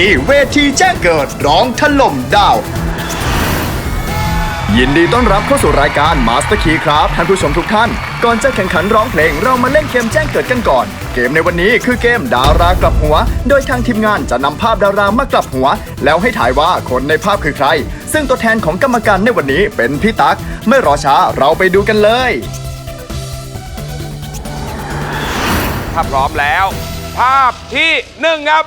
ที่เวทีแจ้งเกิดร้องถล่มดาว ยินดีต้อนรับเข้าสู่รายการ Master Key ครับ ท่านผู้ชมทุกท่าน ก่อนจะแข่งขันร้องเพลงเรามาเล่นเกมแจ้งเกิดกันก่อน เกมในวันนี้คือเกมดารากลับหัว โดยทางทีมงานจะนำภาพดารามากลับหัว แล้วให้ถ่ายว่าคนในภาพคือใคร ซึ่งตัวแทนของกรรมการในวันนี้เป็นพี่ตั๊กไม่รอช้าเราไปดูกันเลย ถ้าพร้อมแล้ว ภาพที่หนึ่งครับ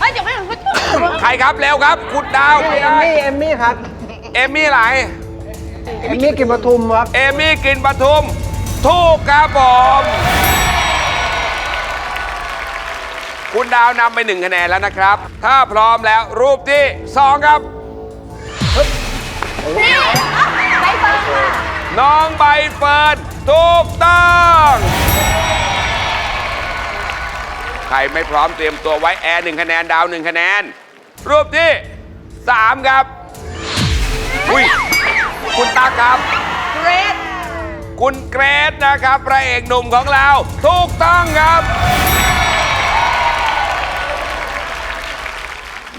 เฮ้ยเดี๋ยวไม่ถึงก็ใครครับเร็วครับ คุณดาวไม่เอมได้มี่เอมมี่ครับเอมมี่ไหนเอมมี่กินปทุมครับเอมมี่กลินปทุมถูกครับผมคุณดาวนำไปหนึ่งคะแนนแล้วนะครับ ถ้าพร้อมแล้วรูปที่สองครับ นี่ใบเฟิร์นค่ะน้องใบเฟิร์นถูกต้อง ใครไม่พร้อมเตรียมตัวไว้แอร์หนึ่งคะแนนดาวหนึ่งคะแนน รูปที่สามครับ อุ้ยคุณตาครับ เกรดคุณเกรซนะครับพระเอกหนุ่มของเรา ถูกต้องครับ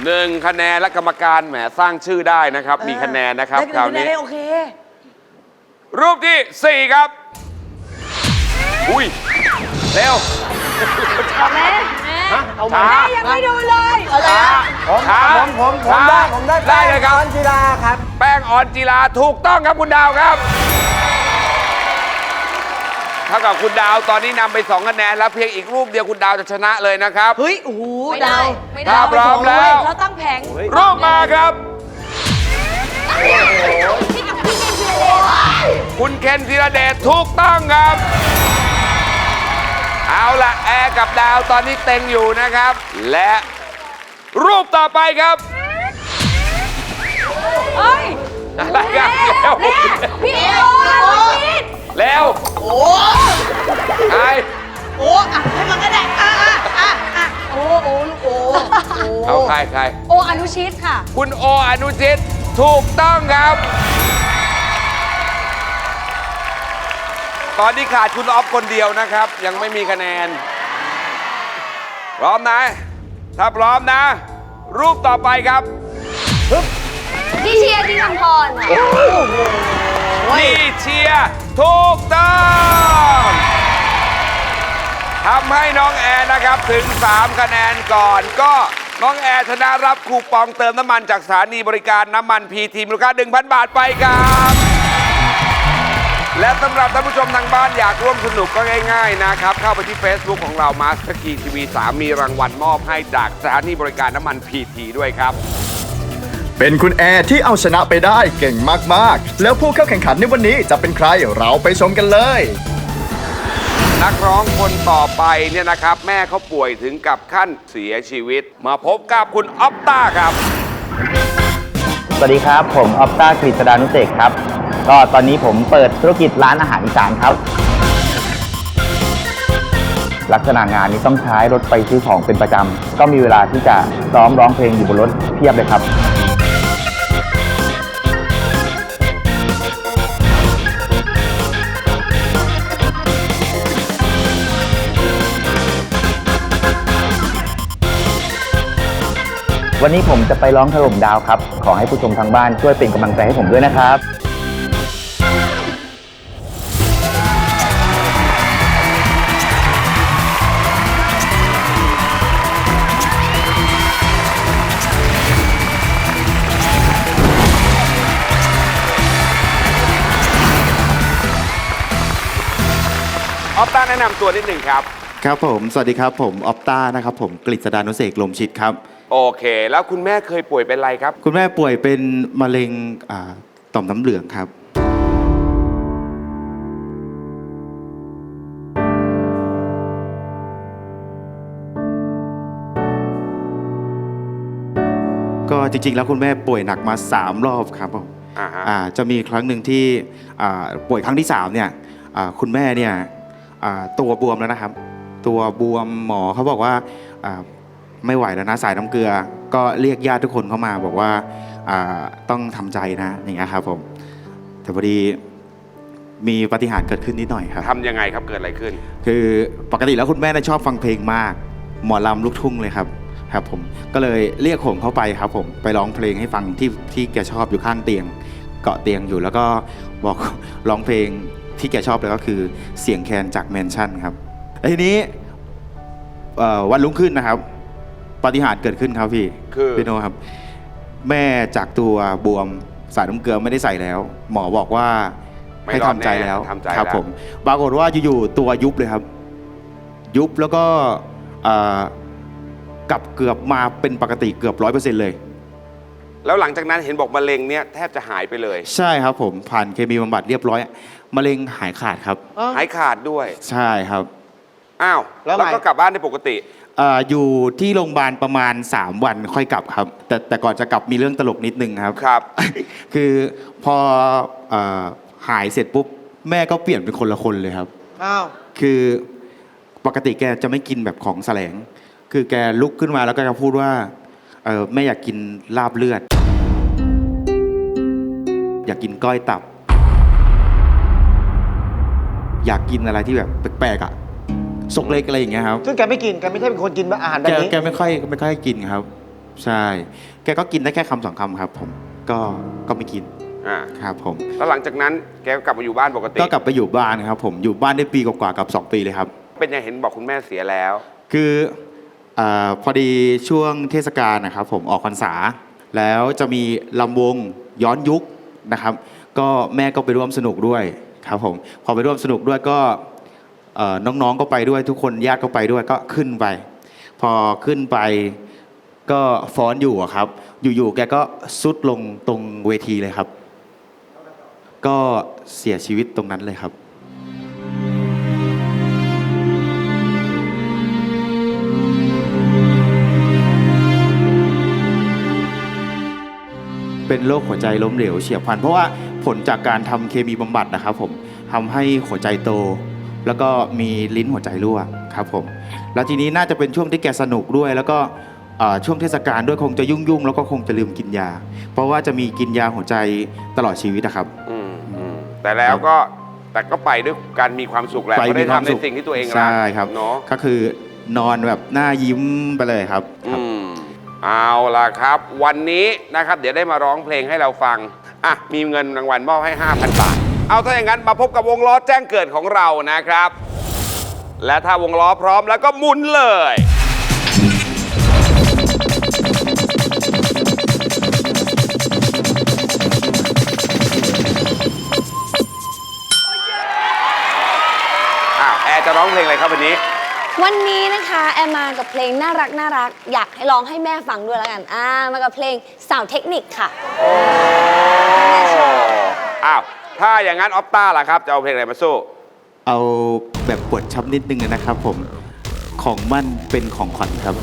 หนึ่งคะแนนและกรรมการแหมสร้างชื่อได้นะครับ มีคะแนนนะครับคราวนี้ ได้โอเค รูปที่ 4 ครับ อุ้ย เร็ว แม่เอาช้ามายังไม่ดูเลยช้าผมช้าผมผมผมช้าได้ผมได้ได้เลยครับแป้งจีราครับ แป้งออนจีราถูกต้องครับคุณดาวครับเท่ากับคุณดาวตอนนี้นำไป2คะแนนแล้วเพียงอีกรูปเดียวคุณดาวจะชนะเลยนะครับ เฮ้ยโอ้โหดาวไม่ถ้าพร้อมแล้วเราตั้งแผงรูปมาครับพี่กับพี่เคนคือคุณเคนธีรเดชถูกต้องครับเอาละ แอร์กับดาวตอนนี้เต็งอยู่นะครับ และรูปต่อไปครับเฮ้ยอะไรกันเร็วแม่พี่โอ้พี่เร็วโอ้ไอโอ้อะให้มันก็ได้อะอะอะอะโอ้โอ้ลูกโอ้เอาใครใครโออนุชิตค่ะ คุณโออนุชิตถูกต้องครับ ตอนนี้ขาดคุณออฟคนเดียวนะครับ ยังไม่มีคะแนน พร้อมนะ ถ้าพร้อมนะ รูปต่อไปครับพี่เชียร์ที่คำพรค่ะนี่เชียร์ถูกต้องทำให้น้องแอร์นะครับถึง 3 คะแนนก่อน ก็น้องแอร์ชนะรับคูปองเติมน้ำมันจากสถานีบริการน้ำมันพีทีมูลค่า1,000 บาทไปครับ และสำหรับท่านผู้ชมทางบ้านอยากร่วมสนุกก็ง่ายๆนะครับ เข้าไปที่ Facebook ของเรา Master Key TV 3มีรางวัลมอบให้จากสถานีบริการน้ำมันพีทีด้วยครับ เป็นคุณแอร์ที่เอาชนะไปได้เก่งมากๆ แล้วผู้เข้าแข่งขันในวันนี้จะเป็นใครเราไปชมกันเลย นักร้องคนต่อไปเนี่ยนะครับ แม่เขาป่วยถึงกับขั้นเสียชีวิต มาพบกับคุณออฟต้าครับ สวัสดีครับ ผมออฟต้ากฤษดานุเสกครับ ก็ตอนนี้ผมเปิดธุรกิจร้านอาหารอีสานครับ ลักษณะงานนี้ต้องใช้รถไปซื้อของเป็นประจำ ก็มีเวลาที่จะซ้อมร้องเพลงอยู่บนรถเพียบเลยครับวันนี้ผมจะไปร้องถล่มดาวครับ ขอให้ผู้ชมทางบ้านช่วยเป็นกำลังใจให้ผมด้วยนะครับ ออฟต้าแนะนำตัวนิดหนึ่งครับ ครับผม สวัสดีครับผมออฟต้านะครับผมกฤษดานุเสกลมชิดครับ โอเค แล้วคุณแม่เคยป่วยเป็นอะไรครับ คุณแม่ป่วยเป็นมะเร็งอ่าต่อมน้ำเหลืองครับ ก็จริงๆ แล้วคุณแม่ป่วยหนักมา 3 รอบครับผมอ่าฮะ อ่าจะมีครั้งหนึ่งที่อ่าป่วยครั้งที่3เนี่ยอ่าคุณแม่เนี่ย อ่าตัวบวมแล้วนะครับ ตัวบวมหมอเขาบอกว่าอ่าไม่ไหวแล้วนะสายน้ำเกลือ ก็เรียกญาติทุกคนเข้ามาบอกว่าอ่าต้องทำใจนะอย่างเงี้ยครับผมแต่พอดีมีปาฏิหารย์เกิดขึ้นนิดหน่อยครับ ทำยังไงครับเกิดอะไรขึ้น คือปกติแล้วคุณแม่น่ะชอบฟังเพลงมาก หมอลำลูกทุ่งเลยครับครับผมก็เลยเรียกผมเข้าไปครับผมไปร้องเพลงให้ฟังที่ที่แกชอบอยู่ข้างเตียง เกาะเตียงอยู่แล้วก็บอก ร้องเพลง ที่แกชอบเลยก็คือเสียงแคนจากแมนชั่นครับแล้วทีนี้เอ่อวันรุ่งขึ้นนะครับปาฏิหารย์เกิดขึ้นครับพี่คือ พี่โนครับ แม่จากตัวบวมสายน้ำเกลือไม่ได้ใส่แล้ว หมอบอกว่าไม่ให้รอดทำใจแน่แล้วทำใจครับแล้ว ผมปรากฏว่าอยู่ๆตัวยุบเลยครับ ยุบแล้วก็เอ่อกลับเกือบมาเป็นปกติเกือบร้อยเปอร์เซ็นต์เลย แล้วหลังจากนั้นเห็นบอกมะเร็งเนี่ยแทบจะหายไปเลย ใช่ครับผมผ่านเคมีบำบัดเรียบร้อย มะเร็งหายขาดครับหายขาดด้วย ใช่ครับอ้าว แล้วไงแล้วก็กลับบ้านได้ปกติ เอ่ออยู่ที่โรงพยาบาลประมาณ 3 วันค่อยกลับครับ แต่แต่ก่อนจะกลับมีเรื่องตลกนิดนึงครับ ครับ คือพอเอ่อหายเสร็จปุ๊บแม่ก็เปลี่ยนเป็นคนละคนเลยครับ อ้าว คือปกติแกจะไม่กินแบบของแสลง คือแกลุกขึ้นมาแล้วก็จะพูดว่าเออแม่อยากกินลาบเลือด อยากกินก้อยตับ อยากกินอะไรที่แบบแปลกๆอะสกเล็กอะไรอย่างเงี้ยครับ ซึ่งแกไม่กินแกไม่ใช่เป็นคนกินอาหารแบแกบนี้แกไม่ค่อยไม่ค่อยกินครับ ใช่ แกก็กินได้แค่คำสองคำครับ ผมก็ก็ไม่กินอ่าครับ ผม แล้วหลังจากนั้นแกก็กลับมาอยู่บ้านปกติ ก็กลับไปอยู่บ้านครับ ผมอยู่บ้านได้ปีกว่าๆกับสองปีเลยครับ เป็นยังเห็นบอกคุณแม่เสียแล้ว คืออาพอดีช่วงเทศกาลนะครับ ผมออกพรรษา แล้วจะมีลำวงย้อนยุคนะครับ ก็แม่ก็ไปร่วมสนุกด้วย ครับผมพอไปร่วมสนุกด้วยก็น้องๆก็ไปด้วยทุกคนญาติก็ไปด้วยก็ขึ้นไป พอขึ้นไปก็ฟ้อนอยู่ครับ อยู่ๆแกก็ซุดลงตรงเวทีเลยครับ ก็เสียชีวิตตรงนั้นเลยครับเป็นโรคหัวใจล้มเหลวเฉียบพลันเพราะว่า ผลจากการทำเคมีบำบัดนะครับผมทำให้หัวใจโต แล้วก็มีลิ้นหัวใจรั่วครับผมแล้วทีนี้น่าจะเป็นช่วงที่แกสนุกด้วย แล้วก็เอ่อช่วงเทศกาลด้วยคงจะยุ่งๆแล้วก็คงจะลืมกินยา เพราะว่าจะมีกินยาหัวใจตลอดชีวิตนะครับ อืมอืมแต่แล้วก็แต่ก็ไปด้วยการมีความสุขแหละไปก็ได้มีความทำในสุขสิ่งที่ตัวเองรักใช่ครับเนาะก็คือนอนแบบหน้ายิ้มไปเลยครับครับอืมเอาล่ะครับ วันนี้นะครับ เดี๋ยวได้มาร้องเพลงให้เราฟัง อะมีเงินรางวัลมอบให้ 5,000 บาท เอาถ้าอย่างนั้นมาพบกับวงล้อแจ้งเกิดของเรานะครับ และถ้าวงล้อพร้อมแล้วก็หมุนเลย อ้าวแอร์จะร้องเพลงอะไรครับวันนี้ วันนี้นะคะแอมมากับเพลงน่ารักน่ารักอยากให้ร้องให้แม่ฟังด้วยแล้วกันอ่ามากับเพลงสาวเทคนิคค่ะ อ้าว ถ้าอย่างนั้นออฟต้าล่ะครับ จะเอาเพลงอะไรมาสู้ เอาแบบปวดช้ำนิดนึงนะครับผม ของมั่นเป็นของขวัญครับ